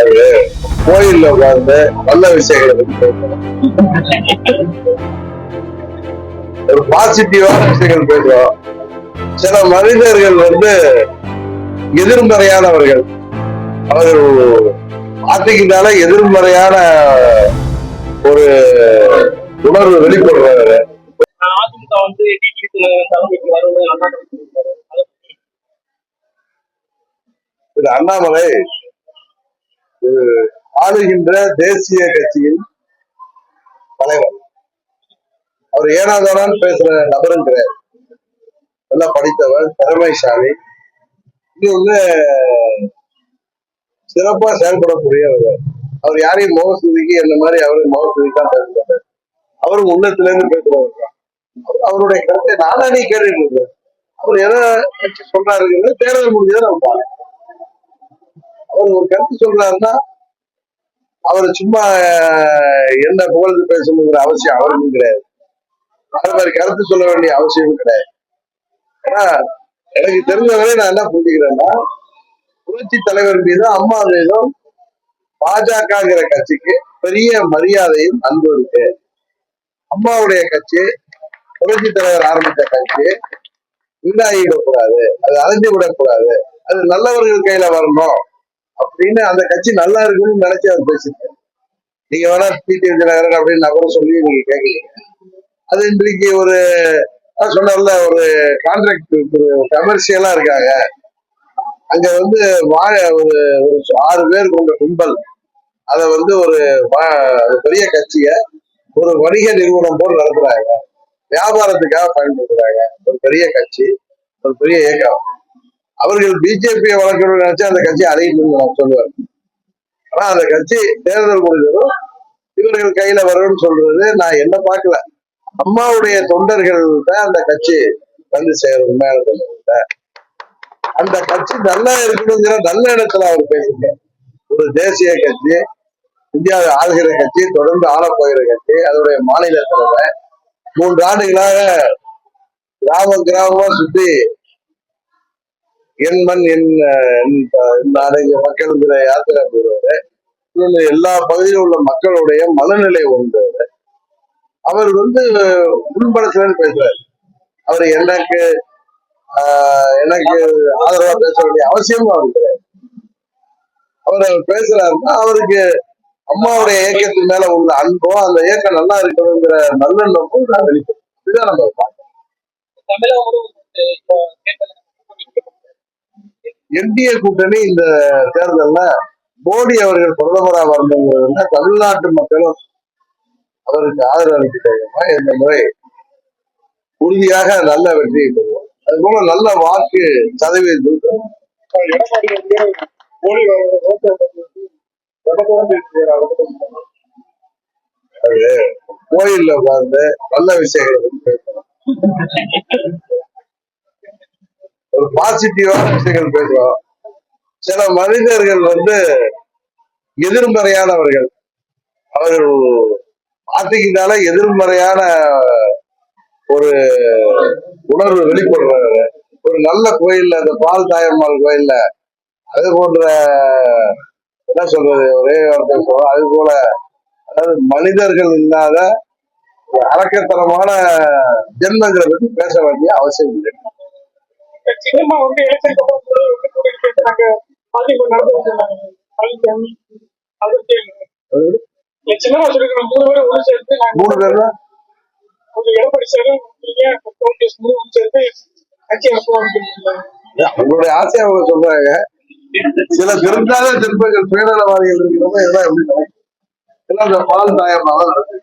அது கோயில்ல உட்கார்ந்து நல்ல விஷயங்களை ஒரு பாசிட்டிவான விஷயங்கள் பேசுறோம். சில மனிதர்கள் வந்து எதிர்மறையானவர்கள். அவர்கள் பார்த்துக்கிட்டால எதிர்மறையான ஒரு உணர்வு வெளிப்படுறாரு அண்ணாமலை ஆளுகின்ற தேசிய கட்சியின் தலைவர். அவர் ஏனாதாரான் பேசுற நபரும் கிடையாது. நல்லா படித்தவர் திறமைசாலி. இன்னொன்னு சிறப்பா செயல்படக்கூடியவர் அவர் யாரையும் முகஸ்துதிக்கு என்ன மாதிரி அவரு முகஸ்துதிக்கான் பேசுறாரு அவரும் உள்ளத்துல இருந்து பேசுறவர் அவருடைய கருத்தை நானா நீ கேட்டுட்டு இருக்கேன் அவர் எதை சொல்றாருங்கிறது தேர்தல் முடிஞ்சதை நம்ம பார்க்கலாம். அவர் ஒரு கருத்து சொல்றாருன்னா அவர் சும்மா என்ன புகழ்ந்து பேசணுங்கிற அவசியம் அவருக்கும் கிடையாது. அது மாதிரி கருத்து சொல்ல வேண்டிய அவசியமும் கிடையாது. ஆனா எனக்கு தெரிஞ்சவரை நான் என்ன புரிஞ்சுக்கிறேன்னா புரட்சி தலைவர் மீதும் அம்மா மீதும் பாஜகங்கிற கட்சிக்கு பெரிய மரியாதையும் அன்பு இருக்கு. அம்மாவுடைய கட்சி புரட்சி தலைவர் ஆரம்பித்த கட்சி வீணாகிவிடக்கூடாது அது அழிஞ்சு விடக்கூடாது அது நல்லவர்கள் கையில வரணும். அப்படின்னு அந்த கட்சி நல்லா இருக்குன்னு நினைச்சு அவர் பேசிட்டார் நீங்க வேணா டிடி விஜயநகரன் அப்படின்னு நான் கூட சொல்லி நீங்க கேட்கலீங்க அது இன்றைக்கு ஒரு சொன்னார்ல ஒரு கான்ட்ராக்ட் கமர்ஷியலா இருக்காங்க. அங்க வந்து வாழ ஒரு ஒரு ஆறு பேர் கொண்ட கும்பல். அதை வந்து ஒரு வா- ஒரு பெரிய கட்சிய ஒரு வணிக நிறுவனம் போல் நடத்துறாங்க. வியாபாரத்துக்காக பயன்படுத்துறாங்க. ஒரு பெரிய கட்சி ஒரு பெரிய இயக்கம். அவர்கள் பிஜேபியை வளர்க்கணும்னு நினைச்சா அந்த கட்சி அழியணும்னு நான் சொல்லுவேன் ஆனா அந்த கட்சி தேர்தல் முடிஞ்சதும் இவர்கள் கையில வரும்னு சொல்றது நான் என்ன பார்க்கல. அம்மாவுடைய தொண்டர்கள் தான் அந்த கட்சி வந்து சேரும் மேல அந்த கட்சி நல்லா இருக்கணுங்கிற நல்ல இடத்துல அவர் பேசுங்க ஒரு தேசிய கட்சி இந்தியாவை ஆளுகிற கட்சி தொடர்ந்து ஆளப்போகிற கட்சி அதோடைய மாநில தலைவர் மூன்று ஆண்டுகளாக கிராமம் கிராமமா சுத்தி என் மண் என் என் ப- நாடு இங்க மக்கள்ங்கிற யாத்திரை போடுவாரு எல்லா பகுதியில் உள்ள மக்களுடைய மனநிலை உண்டு அவர் வந்து உள்படத்துலன்னு பேசுறாரு அவர் எனக்கு ஆஹ், எனக்கு ஆதரவா பேச வேண்டிய அவசியமும் அவருக்கு அவர் அவர் பேசுறாருன்னா அவருக்கு அம்மாவுடைய இயக்கத்தின் மேல உள்ள அன்போ அந்த இயக்கம் நல்லா இருக்கணுங்கிற நல்லெண்ணமும் நான் வெளிப்படும். இதுதான் நம்ம பார்க்கணும். என்டிஏ கூட்டணி இந்த தேர்தல்ல மோடி அவர்கள் பிரதமரா வரணுங்கிறதுல தமிழ்நாட்டு மக்களும் அவருக்கு ஆதரவு அளிக்கிறாங்க இந்த முறை உறுதியாக நல்ல வெற்றியை பெறுவோம். அது போல நல்ல வாக்கு சதவீதம் அது கோயில்ல உட்கார்ந்து நல்ல விஷயங்களை பேசணும் ஒரு பாசிட்டிவான விஷயங்கள் பேசுறோம். சில மனிதர்கள் வந்து எதிர்மறையானவர்கள். அவர்கள் பார்த்துக்கிட்டால எதிர்மறையான ஒரு உணர்வு வெளிப்படுறாரு ஒரு நல்ல கோயில்ல அந்த பால் தாயம்மாள் கோயில்ல அது போன்ற என்ன சொல்றது ஒரே வார்த்தை சொல்றோம். அது போல அதாவது மனிதர்கள் இல்லாத ஒரு அரக்கத்தனமான ஜென்மங்களை பத்தி பேச வேண்டிய அவசியம் இல்லை. சினிமா வந்து எலெக்ஷன் அப்புறம் கூட வந்து கூட பேசுறாங்க பாதிப்பு நடந்து சொன்னாங்க பழனிசாமி அதுக்கு சினிமா சொல்லிருக்கிற மூணு பேரும் ஒன்று சேர்த்து நாங்க மூணு பேர்னா? ஒரு எடப்பாடி சார் நீங்க ஓபிஎஸ் மூணு ஒன்று சேர்த்து கட்சி நடத்துவோம் உங்களுடைய ஆசையை அவங்க சொல்றாங்க. சில திருந்தாத திருப்பங்கள் சுயநலவாதிகள் இருக்கிறவங்க இதெல்லாம் எப்படி? எல்லாம் இந்த பால் தாயமாக நடக்குது.